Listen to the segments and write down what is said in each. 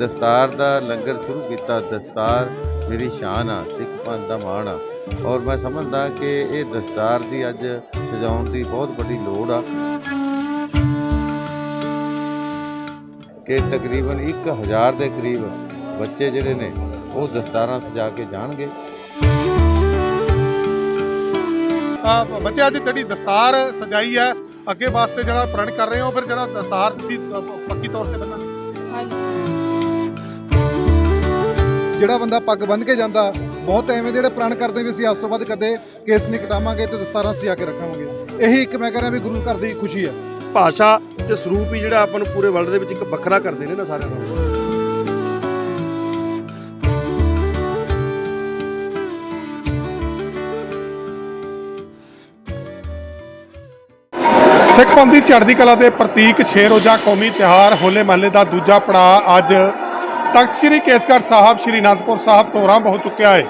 ਦਸਤਾਰ ਦਾ ਲੰਗਰ ਸ਼ੁਰੂ ਕੀਤਾ ਦਸਤਾਰ ਮੇਰੀ ਸ਼ਾਨ ਆ ਸਿੱਖ ਪੰਥ ਦਾ ਮਾਣ ਆ। ਔਰ ਮੈਂ ਸਮਝਦਾ ਕਿ ਇਹ ਦਸਤਾਰ ਦੀ ਅੱਜ ਸਜਾਉਣ ਦੀ ਬਹੁਤ ਵੱਡੀ ਲੋੜ ਆ। ਕਿ ਤਕਰੀਬਨ 1000 ਦੇ ਕਰੀਬ ਬੱਚੇ ਜਿਹੜੇ ਨੇ ਉਹ ਦਸਤਾਰਾਂ ਸਜਾ ਕੇ ਜਾਣਗੇ। ਆ ਬੱਚੇ ਅੱਜ ਜਿਹੜੀ ਦਸਤਾਰ ਸਜਾਈ ਹੈ ਅੱਗੇ ਵਾਸਤੇ ਜਿਹੜਾ ਪ੍ਰਣ ਕਰ ਰਹੇ ਹੋ ਫਿਰ ਜਿਹੜਾ ਦਸਤਾਰ ਤੁਸੀਂ ਪੱਕੀ ਤੌਰ ਤੇ ਬੰਨਣਾ ਜਿਹੜਾ ਬੰਦਾ ਪੱਗ ਬੰਨ੍ਹ ਕੇ ਜਾਂਦਾ ਬਹੁਤ ਐਵੇਂ ਜਿਹੜੇ ਪ੍ਰਣ ਕਰਦੇ ਵੀ ਅਸੀਂ ਅੱਜ ਤੋਂ ਬਾਅਦ ਕਦੇ ਕੇਸ ਨਹੀਂ ਕਟਾਵਾਂਗੇ ਤੇ ਦਸਤਾਰਾਂ ਸਜਾ ਕੇ ਰੱਖਾਂਗੇ। ਇਹੀ ਇੱਕ ਮੈਂ ਕਹਿੰਦਾ ਵੀ ਗੁਰੂ ਘਰ ਦੀ ਖੁਸ਼ੀ ਹੈ। ਭਾਸ਼ਾ ਤੇ ਸਰੂਪ ਹੀ ਜਿਹੜਾ ਆਪਾਂ ਨੂੰ ਪੂਰੇ ਵਰਲਡ ਦੇ ਵਿੱਚ ਇੱਕ ਵੱਖਰਾ ਕਰਦੇ ਨੇ ਨਾ ਸਾਰਿਆਂ ਨਾਲੋਂ ਸਿੱਖ ਪੰਥ ਦੀ ਚੜ੍ਹਦੀ ਕਲਾ ਦੇ ਪ੍ਰਤੀਕ ਛੇ ਰੋਜ਼ਾ ਕੌਮੀ ਤਿਉਹਾਰ ਹੋਲੇ ਮਹੱਲੇ ਦਾ ਦੂਜਾ ਪੜਾਅ ਅੱਜ ਤਖਤ ਸ੍ਰੀ ਕੇਸਗੜ੍ਹ ਸਾਹਿਬ, ਸ੍ਰੀ ਅਨੰਦਪੁਰ ਸਾਹਿਬ ਤੋਂ ਆਰੰਭ ਹੋ ਚੁੱਕਿਆ ਹੈ।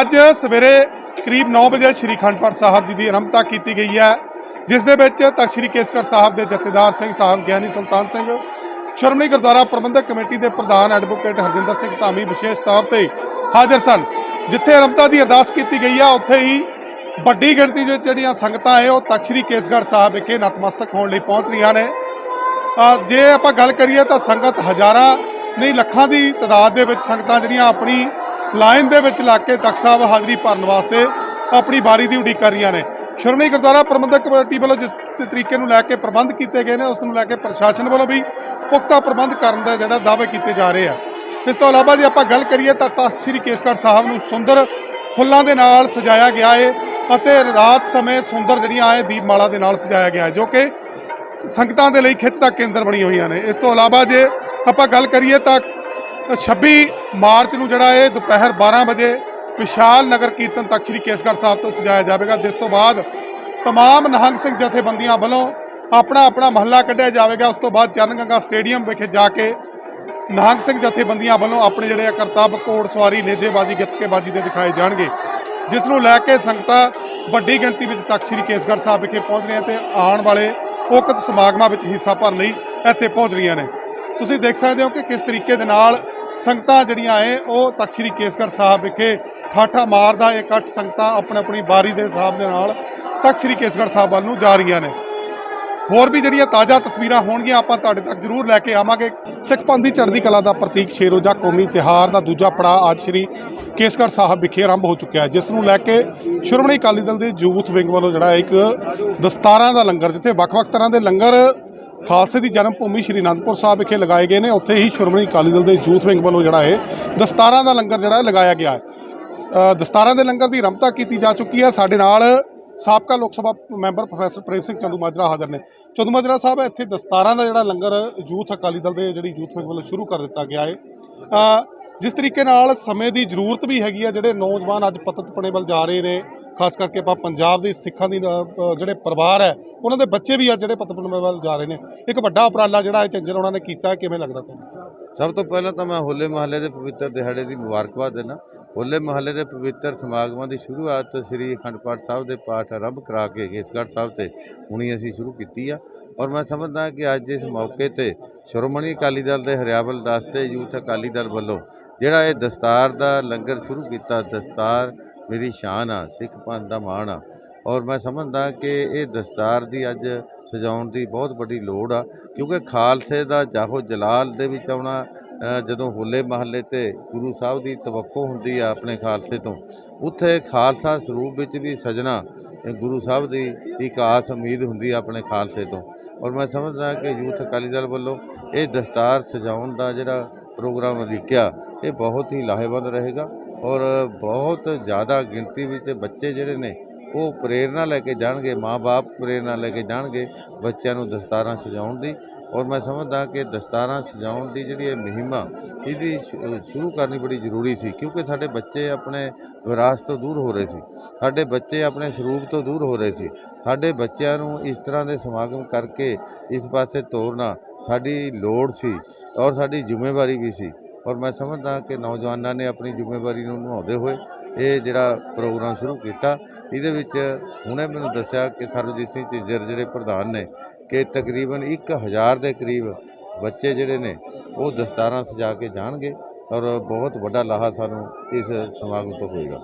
ਅੱਜ ਸਵੇਰੇ ਕਰੀਬ 9 ਵਜੇ ਸ੍ਰੀ ਅਖੰਡ ਪਾਠ ਸਾਹਿਬ ਜੀ ਦੀ ਆਰੰਭਤਾ ਕੀਤੀ ਗਈ ਹੈ, ਜਿਸ ਦੇ ਵਿੱਚ ਤਖਤ ਸ੍ਰੀ ਕੇਸਗੜ੍ਹ ਸਾਹਿਬ ਦੇ ਜਥੇਦਾਰ ਸਿੰਘ ਸਾਹਿਬ ਗਿਆਨੀ ਸੁਲਤਾਨ ਸਿੰਘ, ਸ਼੍ਰੋਮਣੀ ਗੁਰਦੁਆਰਾ ਪ੍ਰਬੰਧਕ ਕਮੇਟੀ ਦੇ ਪ੍ਰਧਾਨ ਐਡਵੋਕੇਟ ਹਰਜਿੰਦਰ ਸਿੰਘ ਧਾਮੀ ਵਿਸ਼ੇਸ਼ ਤੌਰ ਤੇ ਹਾਜ਼ਰ ਸਨ, ਜਿੱਥੇ ਆਰੰਭਤਾ ਦੀ ਅਰਦਾਸ ਕੀਤੀ ਗਈ ਹੈ। ਉੱਥੇ ਹੀ ਵੱਡੀ ਗਿਣਤੀ ਵਿੱਚ ਜਿਹੜੀਆਂ ਸੰਗਤਾਂ ਹੈ, ਉਹ ਤਖ਼ਤ ਸ੍ਰੀ ਕੇਸਗੜ੍ਹ ਸਾਹਿਬ ਵਿਖੇ ਨਤਮਸਤਕ ਹੋਣ ਲਈ ਪਹੁੰਚ ਰਹੀਆਂ ਨੇ। ਜੇ ਆਪਾਂ ਗੱਲ ਕਰੀਏ ਤਾਂ ਸੰਗਤ ਹਜ਼ਾਰਾਂ ਨਹੀਂ, ਲੱਖਾਂ ਦੀ ਤਦਾਦ ਦੇ ਵਿੱਚ ਸੰਗਤਾਂ ਜਿਹੜੀਆਂ ਆਪਣੀ ਲਾਈਨ ਦੇ ਵਿੱਚ ਲੱਗ ਕੇ ਤਖ਼ਤ ਸਾਹਿਬ ਹਾਜ਼ਰੀ ਭਰਨ ਵਾਸਤੇ ਆਪਣੀ ਬਾਰੀ ਦੀ ਉਡੀਕ ਕਰ ਰਹੀਆਂ ਨੇ। ਸ਼੍ਰੋਮਣੀ ਗੁਰਦੁਆਰਾ ਪ੍ਰਬੰਧਕ ਕਮੇਟੀ ਵੱਲੋਂ ਜਿਸ ਤਰੀਕੇ ਨੂੰ ਲੈ ਕੇ ਪ੍ਰਬੰਧ ਕੀਤੇ ਗਏ ਨੇ, ਉਸ ਨੂੰ ਲੈ ਕੇ ਪ੍ਰਸ਼ਾਸਨ ਵੱਲੋਂ ਵੀ ਪੁਖਤਾ ਪ੍ਰਬੰਧ ਕਰਨ ਦਾ ਜਿਹੜਾ ਦਾਅਵੇ ਕੀਤੇ ਜਾ ਰਹੇ ਆ। ਇਸ ਤੋਂ ਇਲਾਵਾ ਜੇ ਆਪਾਂ ਗੱਲ ਕਰੀਏ ਤਾਂ ਤਖ਼ਤ ਸ੍ਰੀ ਕੇਸਗੜ੍ਹ ਸਾਹਿਬ ਨੂੰ ਸੁੰਦਰ ਫੁੱਲਾਂ ਦੇ ਨਾਲ ਸਜਾਇਆ ਗਿਆ ਹੈ ਅਤੇ ਰਾਤ ਸਮੇਂ ਸੁੰਦਰ ਜਿਹੜੀਆਂ ਹੈ ਦੀਪਮਾਲਾ ਦੇ ਨਾਲ ਸਜਾਇਆ ਗਿਆ ਹੈ, ਜੋ ਕਿ ਸੰਗਤਾਂ ਦੇ ਲਈ ਖਿੱਚ ਦਾ ਕੇਂਦਰ ਬਣੀਆਂ ਹੋਈਆਂ ਨੇ। ਇਸ ਤੋਂ ਇਲਾਵਾ ਜੇ ਆਪਾਂ ਗੱਲ ਕਰੀਏ ਤਾਂ 26 ਮਾਰਚ ਨੂੰ ਜਿਹੜਾ ਇਹ ਦੁਪਹਿਰ 12 ਵਜੇ ਵਿਸ਼ਾਲ ਨਗਰ ਕੀਰਤਨ ਤਖਤ ਸ੍ਰੀ ਕੇਸਗੜ੍ਹ ਸਾਹਿਬ ਤੋਂ ਸਜਾਇਆ ਜਾਵੇਗਾ, ਜਿਸ ਤੋਂ ਬਾਅਦ ਤਮਾਮ ਨਿਹੰਗ ਸਿੰਘ ਜਥੇਬੰਦੀਆਂ ਵੱਲੋਂ ਆਪਣਾ ਆਪਣਾ ਮਹੱਲਾ ਕੱਢਿਆ ਜਾਵੇਗਾ। ਉਸ ਤੋਂ ਬਾਅਦ ਚਰਨ ਗੰਗਾ ਸਟੇਡੀਅਮ ਵਿਖੇ ਜਾ ਕੇ ਨਿਹੰਗ ਸਿੰਘ ਜਥੇਬੰਦੀਆਂ ਵੱਲੋਂ ਆਪਣੇ ਜਿਹੜੇ ਆ ਕਰਤੱਵ, ਘੋੜ ਸਵਾਰੀ, ਨੇਜੇਬਾਜ਼ੀ, ਗੱਤਕੇਬਾਜ਼ੀ ਦੇ ਦਿਖਾਏ ਜਾਣਗੇ। ਜਿਸ ਨੂੰ ਲੈ ਕੇ ਸੰਗਤਾਂ ਵੱਡੀ ਗਿਣਤੀ ਵਿੱਚ ਤਖਤ ਸ੍ਰੀ ਕੇਸਗੜ੍ਹ ਸਾਹਿਬ ਵਿਖੇ ਪਹੁੰਚ ਰਹੀਆਂ ਤੇ ਆਉਣ ਵਾਲੇ ਉਕਤ ਸਮਾਗਮਾਂ ਵਿੱਚ ਹਿੱਸਾ ਭਰਨ ਲਈ ਇੱਥੇ ਪਹੁੰਚ ਰਹੀਆਂ ਨੇ। ਤੁਸੀਂ ਦੇਖ ਸਕਦੇ ਹੋ ਕਿ ਕਿਸ ਤਰੀਕੇ ਦੇ ਨਾਲ ਸੰਗਤਾਂ ਜਿਹੜੀਆਂ ਹੈ ਉਹ ਤਖਤ ਸ੍ਰੀ ਕੇਸਗੜ੍ਹ ਸਾਹਿਬ ਵਿਖੇ ਠਾਠਾ ਮਾਰਦਾ ਇਹ ਇਕੱਠ ਸੰਗਤਾਂ ਆਪਣੀ ਆਪਣੀ ਬਾਰੀ ਦੇ ਹਿਸਾਬ ਦੇ ਨਾਲ ਤਖਤ ਸ੍ਰੀ ਕੇਸਗੜ੍ਹ ਸਾਹਿਬ ਵੱਲ ਨੂੰ ਜਾ ਰਹੀਆਂ ਨੇ। ਹੋਰ ਵੀ ਜਿਹੜੀਆਂ ਤਾਜ਼ਾ ਤਸਵੀਰਾਂ ਹੋਣਗੀਆਂ, ਆਪਾਂ ਤੁਹਾਡੇ ਤੱਕ ਜ਼ਰੂਰ ਲੈ ਕੇ ਆਵਾਂਗੇ। ਸਿੱਖ ਪੰਥ ਦੀ ਚੜ੍ਹਦੀ ਕਲਾ ਦਾ ਪ੍ਰਤੀਕ ਛੇ ਰੋਜ਼ਾ ਕੌਮੀ ਤਿਉਹਾਰ ਦਾ ਦੂਜਾ ਪੜਾਅ ਅੱਜ ਸ੍ਰੀ ਕੇਸਗੜ੍ਹ ਸਾਹਿਬ ਵਿਖੇ ਆਰੰਭ ਹੋ ਚੁੱਕਿਆ ਹੈ, ਜਿਸ ਨੂੰ ਲੈ ਕੇ ਸ਼੍ਰੋਮਣੀ ਅਕਾਲੀ ਦਲ ਦੇ ਯੂਥ ਵਿੰਗ ਵੱਲੋਂ ਜਿਹੜਾ ਇੱਕ ਦਸਤਾਰਾਂ ਦਾ ਲੰਗਰ, ਜਿੱਥੇ ਵੱਖ-ਵੱਖ ਤਰ੍ਹਾਂ ਦੇ ਲੰਗਰ ਖਾਲਸੇ ਦੀ ਜਨਮ ਭੂਮੀ ਸ਼੍ਰੀ ਅਨੰਦਪੁਰ ਸਾਹਿਬ ਵਿਖੇ ਲਗਾਏ ਗਏ ਨੇ। ਉੱਥੇ ਹੀ ਸ਼੍ਰੋਮਣੀ ਅਕਾਲੀ ਦਲ ਦੇ ਯੂਥ ਵਿੰਗ ਵੱਲੋਂ ਜਿਹੜਾ ਹੈ ਦਸਤਾਰਾਂ ਦਾ ਲੰਗਰ ਜਿਹੜਾ ਲਗਾਇਆ ਗਿਆ ਹੈ। ਦਸਤਾਰਾਂ ਦੇ ਲੰਗਰ ਦੀ ਆਰੰਭਤਾ ਕੀਤੀ ਜਾ ਚੁੱਕੀ ਹੈ। ਸਾਡੇ ਨਾਲ ਸਾਬਕਾ ਲੋਕ ਸਭਾ ਮੈਂਬਰ ਪ੍ਰੋਫੈਸਰ ਪ੍ਰੇਮ ਸਿੰਘ ਚੰਦੂ ਮਾਜਰਾ ਹਾਜ਼ਰ ਨੇ। ਚੰਦੂ ਮਾਜਰਾ ਸਾਹਿਬ, ਇੱਥੇ ਦਸਤਾਰਾਂ ਦਾ ਜਿਹੜਾ ਲੰਗਰ ਯੂਥ ਅਕਾਲੀ ਦਲ ਦੇ ਜਿਹੜੀ ਯੂਥ ਵਿੰਗ ਵੱਲੋਂ ਸ਼ੁਰੂ ਕਰ ਦਿੱਤਾ ਗਿਆ ਹੈ। ਜਿਸ ਤਰੀਕੇ ਨਾਲ ਸਮੇਂ ਦੀ ਜ਼ਰੂਰਤ ਵੀ ਹੈਗੀ ਆ ਜਿਹੜੇ ਨੌਜਵਾਨ ਅੱਜ ਪਤਤਪਣੇ ਵੱਲ ਜਾ ਰਹੇ ਨੇ ਖਾਸ ਕਰਕੇ ਆਪਾਂ ਪੰਜਾਬ ਦੇ ਸਿੱਖਾਂ ਦੀ ਜਿਹੜੇ ਪਰਿਵਾਰ ਹੈ, ਉਹਨਾਂ ਦੇ ਬੱਚੇ ਵੀ ਅੱਜ ਜਿਹੜੇ ਪਤਤਪਣੇ ਵੱਲ ਜਾ ਰਹੇ ਨੇ। ਇੱਕ ਵੱਡਾ ਉਪਰਾਲਾ ਜਿਹੜਾ ਇਹ ਚੰਜਰ ਉਹਨਾਂ ਨੇ ਕੀਤਾ, ਕਿਵੇਂ ਲੱਗਦਾ ਤੁਹਾਨੂੰ? ਸਭ ਤੋਂ ਪਹਿਲਾਂ ਤਾਂ ਮੈਂ ਹੋਲੇ ਮਹੱਲੇ ਦੇ ਪਵਿੱਤਰ ਦਿਹਾੜੇ ਦੀ ਮੁਬਾਰਕਬਾਦ ਦਿੰਦਾ। ਹੋਲੇ ਮਹੱਲੇ ਦੇ ਪਵਿੱਤਰ ਸਮਾਗਮਾਂ ਦੀ ਸ਼ੁਰੂਆਤ ਸ੍ਰੀ ਅਖੰਡ ਪਾਠ ਸਾਹਿਬ ਦੇ ਪਾਠ ਆਰੰਭ ਕਰਾ ਕੇ ਕੇਸਗੜ੍ਹ ਸਾਹਿਬ ਤੇ ਹੁਣੀ ਅਸੀਂ ਸ਼ੁਰੂ ਕੀਤੀ ਆ। ਔਰ ਮੈਂ ਸਮਝਦਾ ਕਿ ਅੱਜ ਇਸ ਮੌਕੇ ਤੇ ਸ਼੍ਰੋਮਣੀ ਅਕਾਲੀ ਦਲ ਦੇ ਹਰਿਆਵਲ ਦਾਸ ਤੇ ਯੂਥ ਅਕਾਲੀ ਦਲ ਵੱਲੋਂ ਜਿਹੜਾ ਇਹ ਦਸਤਾਰ ਦਾ ਲੰਗਰ ਸ਼ੁਰੂ ਕੀਤਾ, ਦਸਤਾਰ ਮੇਰੀ ਸ਼ਾਨ ਆ, ਸਿੱਖ ਪੰਥ ਦਾ ਮਾਣ ਆ। ਔਰ ਮੈਂ ਸਮਝਦਾ ਕਿ ਇਹ ਦਸਤਾਰ ਦੀ ਅੱਜ ਸਜਾਉਣ ਦੀ ਬਹੁਤ ਵੱਡੀ ਲੋੜ ਆ, ਕਿਉਂਕਿ ਖਾਲਸੇ ਦਾ ਜਾਹੋ ਜਲਾਲ ਦੇ ਵਿੱਚ ਆਉਣਾ ਜਦੋਂ ਹੋਲੇ ਮਹੱਲੇ ਤੇ ਗੁਰੂ ਸਾਹਿਬ ਦੀ ਤਵੱਕੋ ਹੁੰਦੀ ਆ ਆਪਣੇ ਖਾਲਸੇ ਤੋਂ, ਉੱਥੇ ਖਾਲਸਾ ਸਰੂਪ ਵਿੱਚ ਵੀ ਸਜਣਾ ਗੁਰੂ ਸਾਹਿਬ ਦੀ ਇੱਕ ਆਸ ਉਮੀਦ ਹੁੰਦੀ ਆ ਆਪਣੇ ਖਾਲਸੇ ਤੋਂ। ਔਰ ਮੈਂ ਸਮਝਦਾ ਕਿ ਯੂਥ ਅਕਾਲੀ ਦਲ ਵੱਲੋਂ ਇਹ ਦਸਤਾਰ ਸਜਾਉਣ ਦਾ ਜਿਹੜਾ ਪ੍ਰੋਗਰਾਮ ਲਿਖਿਆ ਇਹ ਬਹੁਤ ਹੀ ਲਾਹੇਵੰਦ ਰਹੇਗਾ। ਔਰ ਬਹੁਤ ਜ਼ਿਆਦਾ ਗਿਣਤੀ ਵਿੱਚ ਬੱਚੇ ਜਿਹੜੇ ਨੇ, ਉਹ ਪ੍ਰੇਰਣਾ ਲੈ ਕੇ ਜਾਣਗੇ ਮਾਪੇ ਪ੍ਰੇਰਣਾ ਲੈ ਕੇ ਜਾਣਗੇ ਬੱਚਿਆਂ ਨੂੰ ਦਸਤਾਰਾਂ ਸਜਾਉਣ ਦੀ। ਔਰ ਮੈਂ ਸਮਝਦਾ ਕਿ ਦਸਤਾਰਾਂ ਸਜਾਉਣ ਦੀ ਜਿਹੜੀ ਇਹ ਮੁਹਿੰਮ ਆ, ਇਹਦੀ ਸ਼ੁ- ਸ਼ੁਰੂ ਕਰਨੀ ਬੜੀ ਜ਼ਰੂਰੀ ਸੀ, ਕਿਉਂਕਿ ਸਾਡੇ ਬੱਚੇ ਆਪਣੇ ਵਿਰਾਸਤ ਤੋਂ ਦੂਰ ਹੋ ਰਹੇ ਸੀ। ਸਾਡੇ ਬੱਚੇ ਆਪਣੇ ਸਰੂਪ ਤੋਂ ਦੂਰ ਹੋ ਰਹੇ ਸੀ। ਸਾਡੇ ਬੱਚਿਆਂ ਨੂੰ ਇਸ ਤਰ੍ਹਾਂ ਦੇ ਸਮਾਗਮ ਕਰਕੇ ਇਸ ਪਾਸੇ ਤੋਰਨਾ ਸਾਡੀ ਲੋੜ ਸੀ ਔਰ ਸਾਡੀ ਜ਼ਿੰਮੇਵਾਰੀ ਵੀ ਸੀ। ਔਰ ਮੈਂ ਸਮਝਦਾ ਕਿ ਨੌਜਵਾਨਾਂ ਨੇ ਆਪਣੀ ਜ਼ਿੰਮੇਵਾਰੀ ਨੂੰ ਨਿਭਾਉਂਦੇ ਹੋਏ ਇਹ ਜਿਹੜਾ ਪ੍ਰੋਗਰਾਮ ਸ਼ੁਰੂ ਕੀਤਾ, ਇਹਦੇ ਵਿੱਚ ਹੁਣੇ ਮੈਨੂੰ ਦੱਸਿਆ ਕਿ ਸਰਬਜੀਤ ਸਿੰਘ ਝਿੱਜਰ ਜਿਹੜੇ ਪ੍ਰਧਾਨ ਨੇ, ਕਿ ਤਕਰੀਬਨ 1000 ਦੇ ਕਰੀਬ ਬੱਚੇ ਜਿਹੜੇ ਨੇ, ਉਹ ਦਸਤਾਰਾਂ ਸਜਾ ਕੇ ਜਾਣਗੇ ਔਰ ਬਹੁਤ ਵੱਡਾ ਲਾਹਾ ਸਾਨੂੰ ਇਸ ਸਮਾਗਮ ਤੋਂ ਹੋਏਗਾ।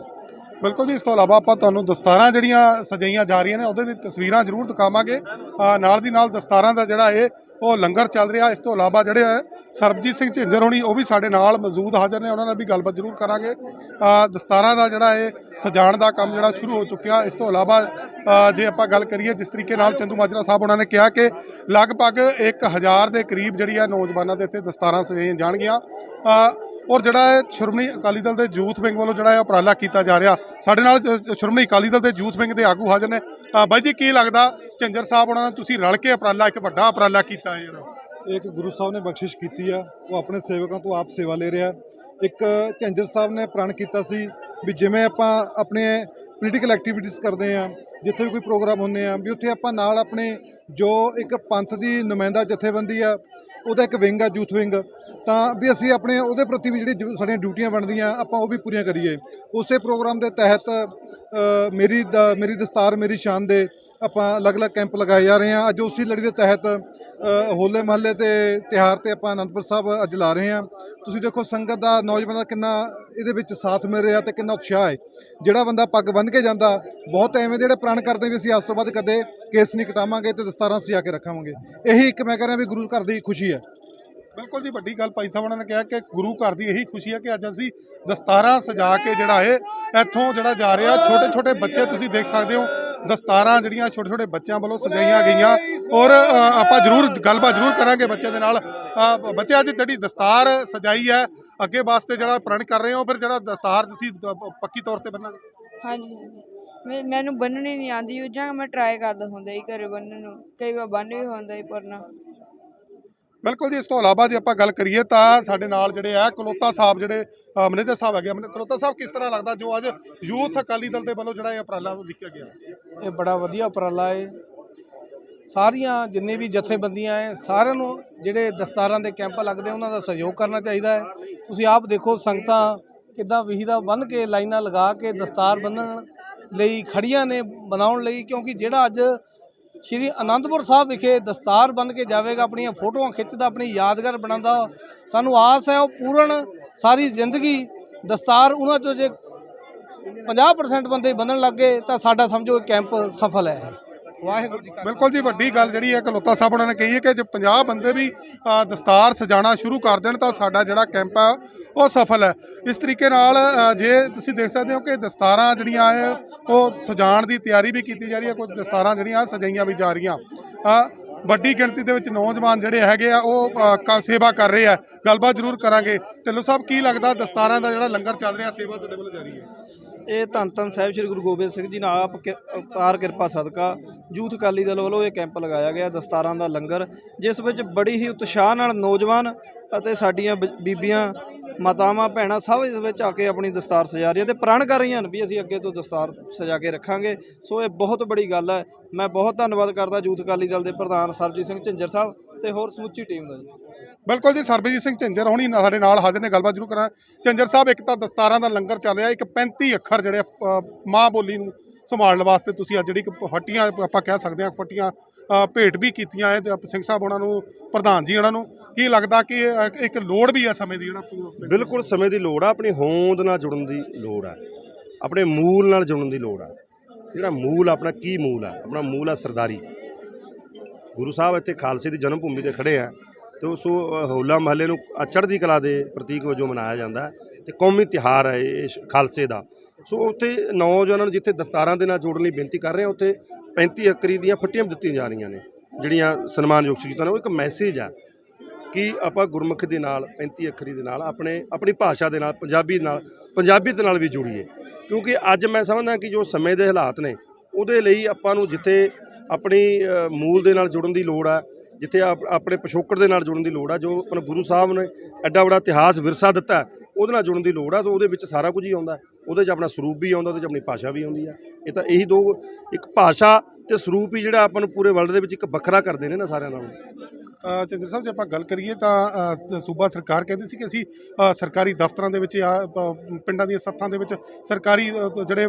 ਬਿਲਕੁਲ ਜੀ, ਇਸ ਤੋਂ ਇਲਾਵਾ ਆਪਾਂ ਤੁਹਾਨੂੰ ਦਸਤਾਰਾਂ ਜਿਹੜੀਆਂ ਸਜਾਈਆਂ ਜਾ ਰਹੀਆਂ ਨੇ, ਉਹਦੇ ਦੀ ਤਸਵੀਰਾਂ ਜ਼ਰੂਰ ਦਿਖਾਵਾਂਗੇ। ਨਾਲ ਦੀ ਨਾਲ ਦਸਤਾਰਾਂ ਦਾ ਜਿਹੜਾ ਇਹ, ਉਹ ਲੰਗਰ ਚੱਲ ਰਿਹਾ। ਇਸ ਤੋਂ ਇਲਾਵਾ ਜਿਹੜੇ ਹੈ ਸਰਬਜੀਤ ਸਿੰਘ ਝਿੰਜਰ ਹੋਣੀ, ਉਹ ਵੀ ਸਾਡੇ ਨਾਲ ਮੌਜੂਦ ਹਾਜ਼ਰ ਨੇ, ਉਹਨਾਂ ਨਾਲ ਵੀ ਗੱਲਬਾਤ ਜ਼ਰੂਰ ਕਰਾਂਗੇ। ਦਸਤਾਰਾਂ ਦਾ ਜਿਹੜਾ ਇਹ ਸਜਾਉਣ ਦਾ ਕੰਮ ਜਿਹੜਾ ਸ਼ੁਰੂ ਹੋ ਚੁੱਕਿਆ। ਇਸ ਤੋਂ ਇਲਾਵਾ ਜੇ ਆਪਾਂ ਗੱਲ ਕਰੀਏ, ਜਿਸ ਤਰੀਕੇ ਨਾਲ ਚੰਦੂ ਮਾਜਰਾ ਸਾਹਿਬ ਉਹਨਾਂ ਨੇ ਕਿਹਾ ਕਿ ਲਗਭਗ 1000 ਦੇ ਕਰੀਬ ਜਿਹੜੀ ਹੈ ਨੌਜਵਾਨਾਂ ਦੇ ਇੱਥੇ ਦਸਤਾਰਾਂ ਸਜਾਈਆਂ ਜਾਣਗੀਆਂ। ਔਰ ਜਿਹੜਾ ਹੈ ਸ਼੍ਰੋਮਣੀ ਅਕਾਲੀ ਦਲ ਦੇ ਯੂਥ ਵਿੰਗ ਵੱਲੋਂ ਜਿਹੜਾ ਹੈ ਉਪਰਾਲਾ ਕੀਤਾ ਜਾ ਰਿਹਾ, ਸਾਡੇ ਨਾਲ ਸ਼੍ਰੋਮਣੀ ਅਕਾਲੀ ਦਲ ਦੇ ਯੂਥ ਵਿੰਗ ਦੇ ਆਗੂ ਹਾਜ਼ਰ ਨੇ। ਬਾਈ ਜੀ, ਕੀ ਲੱਗਦਾ ਝੰਜਰ ਸਾਹਿਬ ਉਹਨਾਂ ਨੇ ਤੁਸੀਂ ਰਲ ਕੇ ਉਪਰਾਲਾ, ਇੱਕ ਵੱਡਾ ਉਪਰਾਲਾ ਕੀਤਾ ਹੈ ਜਿਹੜਾ? ਇੱਕ ਗੁਰੂ ਸਾਹਿਬ ਨੇ ਬਖਸ਼ਿਸ਼ ਕੀਤੀ ਆ, ਉਹ ਆਪਣੇ ਸੇਵਕਾਂ ਤੋਂ ਆਪ ਸੇਵਾ ਲੈ ਰਿਹਾ। ਇੱਕ ਝੰਜਰ ਸਾਹਿਬ ਨੇ ਪ੍ਰਣ ਕੀਤਾ ਸੀ ਵੀ ਜਿਵੇਂ ਆਪਾਂ ਆਪਣੇ ਪੋਲੀਟੀਕਲ ਐਕਟੀਵਿਟੀਜ਼ ਕਰਦੇ ਆ ਜਿੱਥੇ ਵੀ ਕੋਈ ਪ੍ਰੋਗਰਾਮ ਹੁੰਦੇ ਆ, ਵੀ ਉੱਥੇ ਆਪਾਂ ਨਾਲ ਆਪਣੇ ਜੋ ਇੱਕ ਪੰਥ ਦੀ ਨੁਮਾਇੰਦਾ ਜਥੇਬੰਦੀ ਆ, ਉਹਦਾ ਇੱਕ ਵਿੰਗ ਆ ਯੂਥ ਵਿੰਗ, ਤਾਂ ਵੀ ਅਸੀਂ ਆਪਣੇ ਉਹਦੇ ਪ੍ਰਤੀ ਵੀ ਜਿਹੜੀ ਜੋ, ਸਾਡੀਆਂ ਡਿਊਟੀਆਂ ਬਣਦੀਆਂ, ਆਪਾਂ ਉਹ ਵੀ ਪੂਰੀਆਂ ਕਰੀਏ। ਉਸੇ ਪ੍ਰੋਗਰਾਮ ਦੇ ਤਹਿਤ ਮੇਰੀ ਦ- ਮੇਰੀ ਦਸਤਾਰ, ਮੇਰੀ ਸ਼ਾਨ ਦੇ ਆਪਾਂ ਅਲੱਗ-ਅਲੱਗ ਕੈਂਪ ਲਗਾਏ ਜਾ ਰਹੇ ਹਾਂ। ਅੱਜ ਉਸੇ ਲੜੀ ਦੇ ਤਹਿਤ ਹੋਲੇ ਮਹੱਲੇ ਤੇ ਤਿਹਾਰ ਤੇ ਆਪਾਂ ਅਨੰਦਪੁਰ ਸਾਹਿਬ ਅੱਜ ਲਾ ਰਹੇ ਹਾਂ। ਤੁਸੀਂ ਦੇਖੋ, ਸੰਗਤ ਦਾ, ਨੌਜਵਾਨਾਂ ਦਾ ਕਿੰਨਾ ਇਹਦੇ ਵਿੱਚ ਸਾਥ ਮਿਲ ਰਿਹਾ ਤੇ ਕਿੰਨਾ ਉਤਸ਼ਾਹ ਹੈ। ਜਿਹੜਾ ਬੰਦਾ ਪੱਗ ਬੰਨ੍ਹ ਕੇ ਜਾਂਦਾ, ਬਹੁਤ ਐਵੇਂ ਜਿਹੜੇ ਪ੍ਰਣ ਕਰਦੇ ਵੀ ਅਸੀਂ ਅੱਜ ਤੋਂ ਬਾਅਦ ਕਦੇ ਕੇਸ ਨਹੀਂ ਕਟਾਵਾਂਗੇ ਤੇ ਦਸਤਾਰਾਂ ਸਜਾ ਕੇ ਰੱਖਾਂਗੇ। ਇਹੀ ਇੱਕ ਮੈਂ ਕਹਿ ਰਿਹਾ ਵੀ ਗੁਰੂ ਘਰ ਦੀ ਖੁਸ਼ੀ ਹੈ। ਬਿਲਕੁਲ ਜੀ, ਵੱਡੀ ਗੱਲ ਭਾਈ ਸਾਹਿਬ ਉਹਨਾਂ ਨੇ ਕਿਹਾ ਕਿ ਗੁਰੂ ਘਰ ਦੀ ਇਹੀ ਖੁਸ਼ੀ ਹੈ ਕਿ ਅੱਜ ਅਸੀਂ ਦਸਤਾਰਾਂ ਸਜਾ ਕੇ ਜਿਹੜਾ ਹੈ ਇੱਥੋਂ ਜਿਹੜਾ ਜਾ ਰਿਹਾ ਛੋਟੇ ਛੋਟੇ ਬੱਚੇ ਤੁਸੀਂ ਦੇਖ ਸਕਦੇ ਹੋ ਦਸਤਾਰਾਂ ਜਿਹੜੀਆਂ ਛੋਟੇ ਛੋਟੇ ਬੱਚਿਆਂ ਵੱਲੋਂ ਸਜਾਈਆਂ ਗਈਆਂ। ਔਰ ਆਪਾਂ ਜ਼ਰੂਰ ਗੱਲਬਾਤ ਜ਼ਰੂਰ ਕਰਾਂਗੇ ਬੱਚੇ ਦੇ ਨਾਲ। ਬੱਚੇ, ਅੱਜ ਜਿਹੜੀ ਦਸਤਾਰ ਸਜਾਈ ਹੈ, ਅੱਗੇ ਵਾਸਤੇ ਜਿਹੜਾ ਪ੍ਰਣ ਕਰ ਰਹੇ ਹੋ, ਫਿਰ ਜਿਹੜਾ ਦਸਤਾਰ ਤੁਸੀਂ ਪੱਕੀ ਤੌਰ ਤੇ ਬੰਨਾਂਗੇ ਹਾਂਜੀ ਮੈਨੂੰ ਬੰਨਣੀ ਨਹੀਂ ਆਉਂਦੀ। ਉਹ ਜਾਂ ਮੈਂ ਟਰਾਈ ਕਰਦਾ ਹੁੰਦਾ ਸੀ ਘਰੇ ਬੰਨਣ ਨੂੰ। ਕਈ ਵਾਰ ਬੰਨ ਵੀ ਹੁੰਦਾ ਸੀ ਪਰ ਬਿਲਕੁਲ ਜੀ ਇਸ ਤੋਂ ਇਲਾਵਾ ਜੇ ਆਪਾਂ ਗੱਲ ਕਰੀਏ ਤਾਂ ਸਾਡੇ ਨਾਲ ਜਿਹੜੇ ਆ ਕਲੋਤਾ ਸਾਹਿਬ ਜਿਹੜੇ ਅ, ਮੈਨੇਜਰ ਸਾਹਿਬ ਹੈਗੇ ਆ। ਕਲੋਤਾ ਸਾਹਿਬ ਕਿਸ ਤਰ੍ਹਾਂ ਲੱਗਦਾ ਜੋ ਅੱਜ ਯੂਥ ਅਕਾਲੀ ਦਲ ਦੇ ਵੱਲੋਂ ਜਿਹੜਾ ਇਹ ਉਪਰਾਲਾ ਲਿਖਿਆ ਗਿਆ? ਇਹ ਬੜਾ ਵਧੀਆ ਉਪਰਾਲਾ ਹੈ ਸਾਰੀਆਂ ਜਿੰਨੇ ਵੀ ਜਥੇਬੰਦੀਆਂ ਹੈ ਸਾਰਿਆਂ ਨੂੰ ਜਿਹੜੇ ਦਸਤਾਰਾਂ ਦੇ ਕੈਂਪ ਲੱਗਦੇ ਉਹਨਾਂ ਦਾ ਸਹਿਯੋਗ ਕਰਨਾ ਚਾਹੀਦਾ ਹੈ ਤੁਸੀਂ ਆਪ ਦੇਖੋ ਸੰਗਤਾਂ ਕਿੱਦਾਂ ਵਿਹੀਦਾ ਬੰਨ ਕੇ ਲਾਈਨਾਂ ਲਗਾ ਕੇ ਦਸਤਾਰ ਬੰਨਣ ਲਈ ਖੜੀਆਂ ਨੇ ਬਣਾਉਣ ਲਈ ਕਿਉਂਕਿ ਜਿਹੜਾ ਅੱਜ ਸ਼੍ਰੀ ਅਨੰਦਪੁਰ ਸਾਹਿਬ ਵਿਖੇ ਦਸਤਾਰ ਬੰਨ ਕੇ ਜਾਵੇਗਾ, ਆਪਣੀਆਂ ਫੋਟੋਆਂ ਖਿੱਚਦਾ, ਆਪਣੀ ਯਾਦਗਾਰ ਬਣਾਉਂਦਾ। ਸਾਨੂੰ ਆਸ ਹੈ ਉਹ ਪੂਰਨ ਸਾਰੀ ਜ਼ਿੰਦਗੀ ਦਸਤਾਰ ਉਹਨਾਂ ਚੋਂ ਜੇ 50% ਬੰਦੇ ਬੰਨਣ ਲੱਗੇ ਤਾਂ ਸਾਡਾ ਸਮਝੋ ਕੈਂਪ ਸਫਲ ਹੈ। ਵਾਹਿਗੁਰੂ ਜੀ ਬਿਲਕੁਲ ਜੀ, ਵੱਡੀ ਗੱਲ ਜਿਹੜੀ ਹੈ, ਕਲੋਤਾ ਸਾਹਿਬ ਉਹਨਾਂ ਨੇ ਕਹੀ ਹੈ ਕਿ ਜੇ 50 ਬੰਦੇ ਵੀ ਦਸਤਾਰ ਸਜਾਣਾ ਸ਼ੁਰੂ ਕਰ ਦੇਣ, ਤਾਂ ਸਾਡਾ ਜਿਹੜਾ ਕੈਂਪ ਹੈ ਉਹ ਸਫਲ ਹੈ। ਇਸ ਤਰੀਕੇ ਨਾਲ ਜੇ ਤੁਸੀਂ ਦੇਖ ਸਕਦੇ ਹੋ ਕਿ ਦਸਤਾਰਾਂ ਜਿਹੜੀਆਂ ਹੈ, ਉਹ ਸਜਾਣ ਦੀ ਤਿਆਰੀ ਵੀ ਕੀਤੀ ਜਾ ਰਹੀ ਹੈ, ਕੁਝ ਦਸਤਾਰਾਂ ਜਿਹੜੀਆਂ ਸਜਾਈਆਂ ਵੀ ਜਾ ਰਹੀਆਂ। ਵੱਡੀ ਗਿਣਤੀ ਦੇ ਵਿੱਚ ਨੌਜਵਾਨ ਜਿਹੜੇ ਹੈਗੇ ਆ, ਉਹ ਕ- ਸੇਵਾ ਕਰ ਰਹੇ ਆ। ਗੱਲਬਾਤ ਜ਼ਰੂਰ ਕਰਾਂਗੇ। ਢਿੱਲੋਂ ਸਾਹਿਬ, ਕੀ ਲੱਗਦਾ ਦਸਤਾਰਾਂ ਦਾ ਜਿਹੜਾ ਲੰਗਰ ਚੱਲ ਰਿਹਾ, ਸੇਵਾ ਤੁਹਾਡੇ ਵੱਲੋਂ ਜਾਰੀ ਹੈ? ਇਹ ਧੰਨ ਧੰਨ ਸਾਹਿਬ ਸ੍ਰੀ ਗੁਰੂ ਗੋਬਿੰਦ ਸਿੰਘ ਜੀ ਨੇ ਆਪ ਕਿ- ਅਪਾਰ ਕਿਰਪਾ ਸਦਕਾ ਯੂਥ ਅਕਾਲੀ ਦਲ ਵੱਲੋਂ ਇਹ ਕੈਂਪ ਲਗਾਇਆ ਗਿਆ ਦਸਤਾਰਾਂ ਦਾ ਲੰਗਰ, ਜਿਸ ਵਿੱਚ ਬੜੀ ਹੀ ਉਤਸ਼ਾਹ ਨਾਲ ਨੌਜਵਾਨ ਅਤੇ ਸਾਡੀਆਂ ਬ- ਬੀਬੀਆਂ ਮਾਤਾਵਾਂ, ਭੈਣਾਂ ਸਭ ਇਸ ਵਿੱਚ ਆ ਕੇ ਆਪਣੀ ਦਸਤਾਰ ਸਜਾ ਰਹੀਆਂ ਤੇ ਪ੍ਰਣ ਕਰ ਰਹੀਆਂ ਹਨ ਵੀ ਅਸੀਂ ਅੱਗੇ ਤੋਂ ਦਸਤਾਰ ਸਜਾ ਕੇ ਰੱਖਾਂਗੇ। ਸੋ ਇਹ ਬਹੁਤ ਬੜੀ ਗੱਲ ਹੈ। ਮੈਂ ਬਹੁਤ ਧੰਨਵਾਦ ਕਰਦਾ ਯੂਥ ਅਕਾਲੀ ਦਲ ਦੇ ਪ੍ਰਧਾਨ ਸਰਬਜੀਤ ਸਿੰਘ ਝਿੰਜਰ ਸਾਹਿਬ ਤੇ ਹੋਰ ਸਮੁੱਚੀ ਟੀਮ ਦਾ ਜੀ। ਬਿਲਕੁਲ ਜੀ, ਸਰਬਜੀਤ ਸਿੰਘ ਝੰਜਰ, ਹੋਣੀ ਸਾਡੇ ਨਾਲ ਹਾਜ਼ਰ ਨੇ, ਗੱਲਬਾਤ ਜ਼ਰੂਰ ਕਰਾਂ ਝੰਜਰ ਸਾਹਿਬ, ਇੱਕ ਤਾਂ ਦਸਤਾਰਾਂ ਦਾ ਲੰਗਰ ਚੱਲ ਰਿਹਾ, ਇੱਕ 35 ਅੱਖਰ ਜਿਹੜੇ ਮਾਂ ਬੋਲੀ ਨੂੰ ਸੰਭਾਲਣ ਵਾਸਤੇ ਤੁਸੀਂ ਅੱਜ ਜਿਹੜੀ ਕਿ ਫੱਟੀਆਂ ਆਪਾਂ ਕਹਿ ਸਕਦੇ ਹਾਂ, ਫੱਟੀਆਂ ਭੇਟ ਵੀ ਕੀਤੀਆਂ ਹੈ ਤੇ ਸਿੰਘ ਸਾਹਿਬ ਉਹਨਾਂ ਨੂੰ, ਪ੍ਰਧਾਨ ਜੀ ਉਹਨਾਂ ਨੂੰ। ਕੀ ਲੱਗਦਾ ਕਿ ਇੱਕ ਲੋੜ ਵੀ ਹੈ ਸਮੇਂ ਦੀ ਜਿਹੜਾ ਬਿਲਕੁਲ ਸਮੇਂ ਦੀ ਲੋੜ ਆ, ਆਪਣੀ ਹੋਂਦ ਨਾਲ ਜੁੜਨ ਦੀ ਲੋੜ ਆ। ਆਪਣੇ ਮੂਲ ਨਾਲ ਜੁੜਨ ਦੀ ਲੋੜ ਆ। ਜਿਹੜਾ ਮੂਲ ਆਪਣਾ ਕੀ ਮੂਲ ਆ? ਆਪਣਾ ਮੂਲ ਆ ਸਰਦਾਰੀ। ਗੁਰੂ ਸਾਹਿਬ ਇੱਥੇ ਖਾਲਸੇ ਦੀ ਜਨਮ ਭੂਮੀ ਤੇ ਖੜੇ ਆ। ਤੇ ਉਸ ਹੋਲਾ ਮਹੱਲੇ ਨੂੰ ਚੜ੍ਹਦੀ ਕਲਾ ਦੇ ਪ੍ਰਤੀਕ ਵਜੋਂ ਮਨਾਇਆ ਜਾਂਦਾ ਹੈ ਤੇ ਕੌਮੀ ਤਿਹਾਰ ਹੈ ਇਹ ਖਾਲਸੇ ਦਾ। ਸੋ ਉੱਥੇ ਨੌਜਵਾਨਾਂ ਨੂੰ ਜਿੱਥੇ ਦਸਤਾਰਾਂ ਦੇ ਨਾਲ ਜੋੜਨ ਲਈ ਬੇਨਤੀ ਕਰ ਰਹੇ ਹਾਂ, ਉੱਥੇ 35 ਅੱਕਰੀ ਦੀਆਂ ਫੱਟੀਆਂ ਦਿੱਤੀਆਂ ਜਾ ਰਹੀਆਂ ਨੇ, ਜਿਹੜੀਆਂ ਸਨਮਾਨਯੋਗ ਸ਼ਖਸੀਅਤਾਂ ਨੇ। ਉਹ ਇੱਕ ਮੈਸੇਜ ਆ ਕਿ ਆਪਾਂ ਗੁਰਮੁਖ ਦੇ ਨਾਲ 35 ਅੱਖਰੀ ਦੇ ਨਾਲ, ਆਪਣੇ, ਆਪਣੀ ਭਾਸ਼ਾ ਦੇ ਨਾਲ, ਪੰਜਾਬੀ ਨਾਲ, ਪੰਜਾਬੀ ਦੇ ਨਾਲ ਵੀ ਜੁੜੀਏ। ਕਿਉਂਕਿ ਅੱਜ ਮੈਂ ਸਮਝਦਾ ਕਿ ਜੋ ਸਮੇਂ ਦੇ ਹਾਲਾਤ ਨੇ, ਉਹਦੇ ਲਈ ਆਪਾਂ ਨੂੰ ਜਿੱਥੇ ਆਪਣੀ ਮੂਲ ਦੇ ਨਾਲ ਜੁੜਨ ਦੀ ਲੋੜ ਆ ਜਿੱਥੇ ਆਪਣੇ ਪਿਛੋਕੜ ਦੇ ਨਾਲ ਜੁੜਨ ਦੀ ਲੋੜ ਆ, ਜੋ ਆਪਣਾ ਗੁਰੂ ਸਾਹਿਬ ਨੇ ਐਡਾ ਵੱਡਾ ਇਤਿਹਾਸ ਵਿਰਸਾ ਦਿੱਤਾ, ਉਹਦੇ ਨਾਲ ਜੁੜਨ ਦੀ ਲੋੜ ਆ, ਤਾਂ ਉਹਦੇ ਵਿੱਚ ਸਾਰਾ ਕੁਝ ਹੀ ਆਉਂਦਾ। ਉਹਦੇ 'ਚ ਆਪਣਾ ਸਰੂਪ ਵੀ ਆਉਂਦਾ, ਉਹਦੇ 'ਚ ਆਪਣੀ ਭਾਸ਼ਾ ਵੀ ਆਉਂਦੀ ਆ। ਇਹ ਤਾਂ ਇਹੀ ਦੋ, ਇੱਕ ਭਾਸ਼ਾ ਤੇ ਸਰੂਪ ਹੀ ਜਿਹੜਾ ਆਪਾਂ ਨੂੰ ਪੂਰੇ ਵਰਲਡ ਦੇ ਵਿੱਚ ਇੱਕ ਵੱਖਰਾ ਕਰਦੇ ਨੇ ਨਾ ਸਾਰਿਆਂ ਨਾਲੋਂ। ਚੰਦਰ ਸਾਹਿਬ, ਜੇ ਆਪਾਂ ਗੱਲ ਕਰੀਏ ਤਾਂ ਸੂਬਾ ਸਰਕਾਰ ਕਹਿੰਦੀ ਸੀ ਕਿ ਅਸੀਂ ਸਰਕਾਰੀ ਦਫ਼ਤਰਾਂ ਦੇ ਵਿੱਚ ਜਾਂ ਪਿੰਡਾਂ ਦੀਆਂ ਸੱਥਾਂ ਦੇ ਵਿੱਚ ਸਰਕਾਰੀ ਜਿਹੜੇ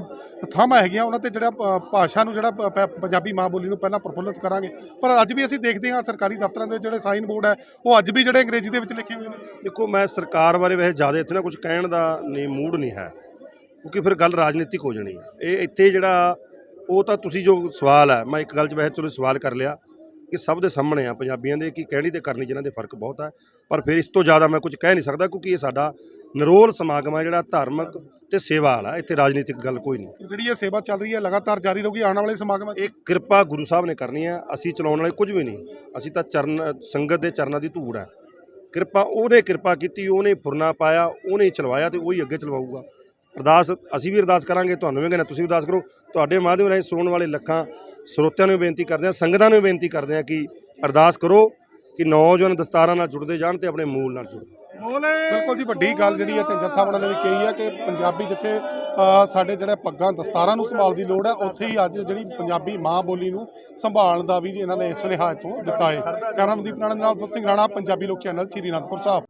ਥਾਵਾਂ ਹੈਗੀਆਂ, ਉਹਨਾਂ ਤੇ ਜਿਹੜਾ ਭਾਸ਼ਾ ਨੂੰ ਜਿਹੜਾ, ਪ- ਪ- ਪੰਜਾਬੀ ਮਾਂ ਬੋਲੀ ਨੂੰ ਪਹਿਲਾਂ ਪ੍ਰਫੁੱਲਤ ਕਰਾਂਗੇ। ਪਰ ਅੱਜ ਵੀ ਅਸੀਂ ਦੇਖਦੇ ਹਾਂ, ਸਰਕਾਰੀ ਦਫ਼ਤਰਾਂ ਦੇ ਜਿਹੜੇ ਸਾਈਨ ਬੋਰਡ ਹੈ, ਉਹ ਅੱਜ ਵੀ ਜਿਹੜੇ ਅੰਗਰੇਜ਼ੀ ਦੇ ਵਿੱਚ ਲਿਖੇ ਹੋਏ ਨੇ। ਦੇਖੋ, ਮੈਂ ਸਰਕਾਰ ਬਾਰੇ ਵੈਸੇ ਜ਼ਿਆਦਾ ਇੱਥੇ ਨਾ ਕੁਝ ਕਹਿਣ ਦਾ ਨਹੀਂ ਮੂਡ ਨਹੀਂ ਹੈ। ਕਿਉਂਕਿ ਫਿਰ ਗੱਲ ਰਾਜਨੀਤਿਕ ਹੋ ਜਾਣੀ ਹੈ। ਇਹ ਇੱਥੇ ਜਿਹੜਾ, ਉਹ ਤਾਂ ਤੁਸੀਂ ਜੋ ਸਵਾਲ ਹੈ, ਮੈਂ ਇੱਕ ਗੱਲ 'ਚ ਵੈਸੇ ਤੁਹਾਨੂੰ ਸਵਾਲ ਕਰ ਲਿਆ। ਕਿ ਸਭ ਦੇ ਸਾਹਮਣੇ ਆ ਪੰਜਾਬੀਆਂ ਦੇ ਕਿ ਕਹਿਣੀ ਤੇ ਕਰਨੀ ਜਿਹਨਾਂ ਦੇ ਫ਼ਰਕ ਬਹੁਤ ਹੈ ਪਰ ਫਿਰ ਇਸ ਤੋਂ ਜ਼ਿਆਦਾ ਮੈਂ ਕੁਝ ਕਹਿ ਨਹੀਂ ਸਕਦਾ ਕਿਉਂਕਿ ਇਹ ਸਾਡਾ ਨਿਰੋਲ ਸਮਾਗਮ ਹੈ ਜਿਹੜਾ ਧਾਰਮਿਕ ਤੇ ਸੇਵਾ ਵਾਲਾ। ਇੱਥੇ ਰਾਜਨੀਤਿਕ ਗੱਲ ਕੋਈ ਨਹੀਂ। ਜਿਹੜੀ ਇਹ ਸੇਵਾ ਚੱਲ ਰਹੀ ਹੈ ਲਗਾਤਾਰ ਜਾਰੀ ਰਹੂਗੀ ਆਉਣ ਵਾਲੇ ਸਮਾਗਮਾਂ 'ਚ ਇਹ ਕਿਰਪਾ ਗੁਰੂ ਸਾਹਿਬ ਨੇ ਕਰਨੀ ਹੈ ਅਸੀਂ ਚਲਾਉਣ ਵਾਲੇ ਕੁਝ ਵੀ ਨਹੀਂ। ਅਸੀਂ ਤਾਂ ਚਰਨ ਸੰਗਤ ਦੇ ਚਰਨਾਂ ਦੀ ਧੂੜ ਹੈ ਕਿਰਪਾ ਉਹਨੇ ਕਿਰਪਾ ਕੀਤੀ ਉਹਨੇ ਫੁਰਨਾ ਪਾਇਆ ਉਹਨੇ ਚਲਵਾਇਆ ਤੇ ਉਹੀ ਅੱਗੇ ਚਲਵਾਊਗਾ। ਅਰਦਾਸ ਅਸੀਂ ਵੀ ਅਰਦਾਸ ਕਰਾਂਗੇ ਤੁਹਾਨੂੰ ਵੀ ਕਹਿੰਦੇ ਤੁਸੀਂ ਵੀ ਅਰਦਾਸ ਕਰੋ। ਤੁਹਾਡੇ ਮਾਧਿਅਮ ਰਾਹੀਂ ਸੁਣਨ ਵਾਲੇ ਲੱਖਾਂ ਸਰੋਤਿਆਂ ਨੂੰ ਵੀ ਬੇਨਤੀ ਕਰਦੇ ਹਾਂ ਸੰਗਤਾਂ ਨੂੰ ਵੀ ਬੇਨਤੀ ਕਰਦੇ ਹਾਂ ਕਿ ਅਰਦਾਸ ਕਰੋ ਕਿ ਨੌਜਵਾਨ ਦਸਤਾਰਾਂ ਨਾਲ ਜੁੜਦੇ ਜਾਣ ਤੇ ਆਪਣੇ ਮੂਲ ਨਾਲ ਜੁੜਨ। ਬਿਲਕੁਲ ਜੀ ਵੱਡੀ ਗੱਲ ਜਿਹੜੀ ਹੈ ਝੰਜਰ ਸਾਹਿਬ ਉਹਨਾਂ ਨੇ ਵੀ ਕਹੀ ਹੈ ਕਿ ਪੰਜਾਬੀ ਜਿੱਥੇ ਸਾਡੇ ਜਿਹੜੇ ਪੱਗਾਂ ਦਸਤਾਰਾਂ ਨੂੰ ਸੰਭਾਲ ਦੀ ਲੋੜ ਹੈ ਉੱਥੇ ਹੀ ਅੱਜ ਜਿਹੜੀ ਪੰਜਾਬੀ ਮਾਂ ਬੋਲੀ ਨੂੰ ਸੰਭਾਲਣ ਦਾ ਵੀ ਜੀ ਇਹਨਾਂ ਨੇ ਸੁਨੇਹਾ ਇੱਥੋਂ ਦਿੱਤਾ ਹੈ ਕੈਮਰਾਮੈਨ ਦੀਪ ਨਾਨਕ ਨਾਲ ਸਿੰਘ ਰਾਣਾ ਪੰਜਾਬੀ ਲੋਕ ਚੈਨਲ ਸ਼੍ਰੀ ਅਨੰਦਪੁਰ ਸਾਹਿਬ।